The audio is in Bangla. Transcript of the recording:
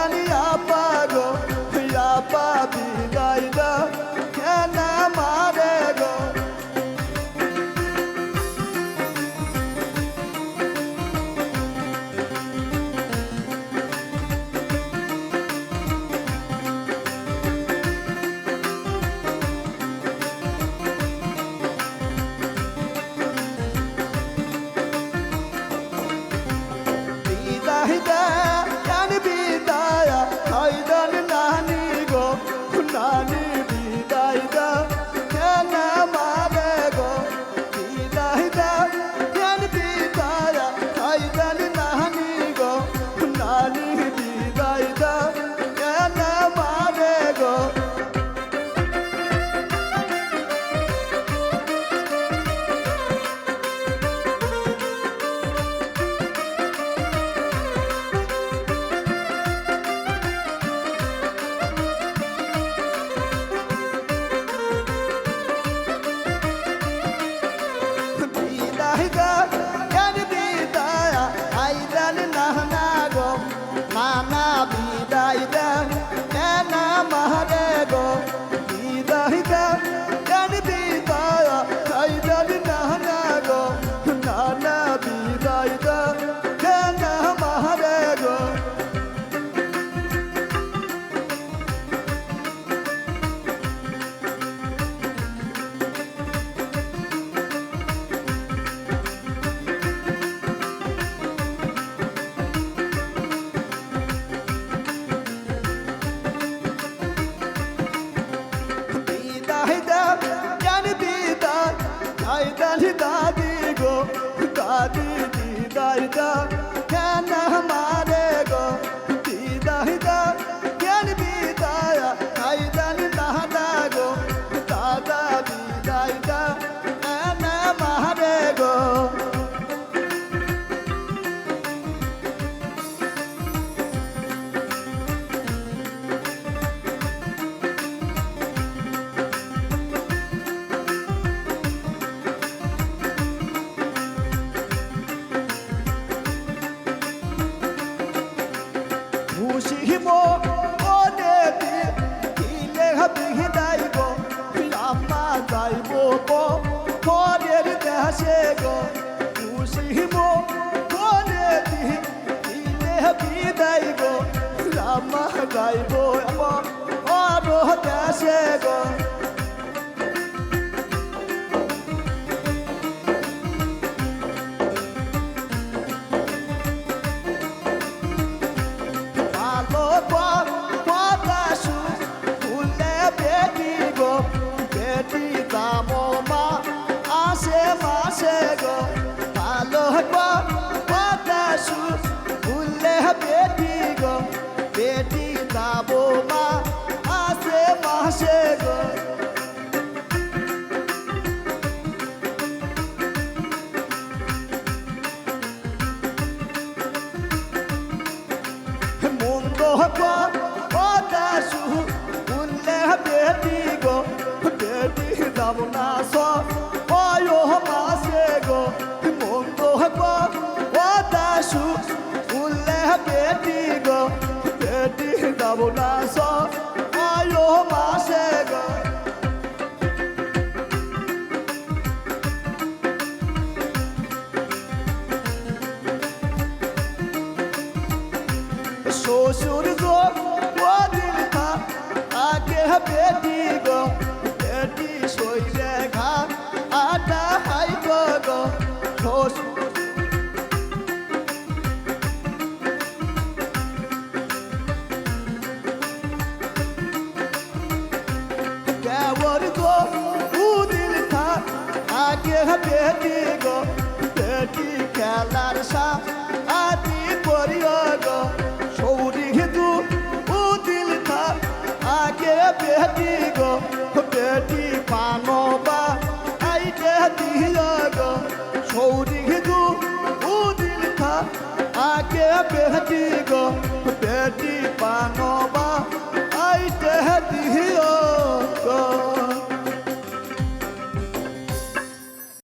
জানি আপা গো আপা বিদায় দা যাইব গো পরের দেশে গো ওনে দি দিলে বিদায় গো রাম্মা যাইব আরও দেশে গো। আসে মাসে গো ভালো বেটি গো, বেটি যাব না সয় মাসে গো। শ্বশুর গো খা, আগে বেটি গো, বেটি শৈলে ঘা গো উদিন খা আগে বেটি গো বেটি খেলার সা। আদি করিও গো সৌরি দু উদিন খা আগে বেটি গো বেটি পানবা আইতে দিও গো সৌরি দু উদিন খা আগে বেটি গো বেটি পানবা আইতে দিও গো।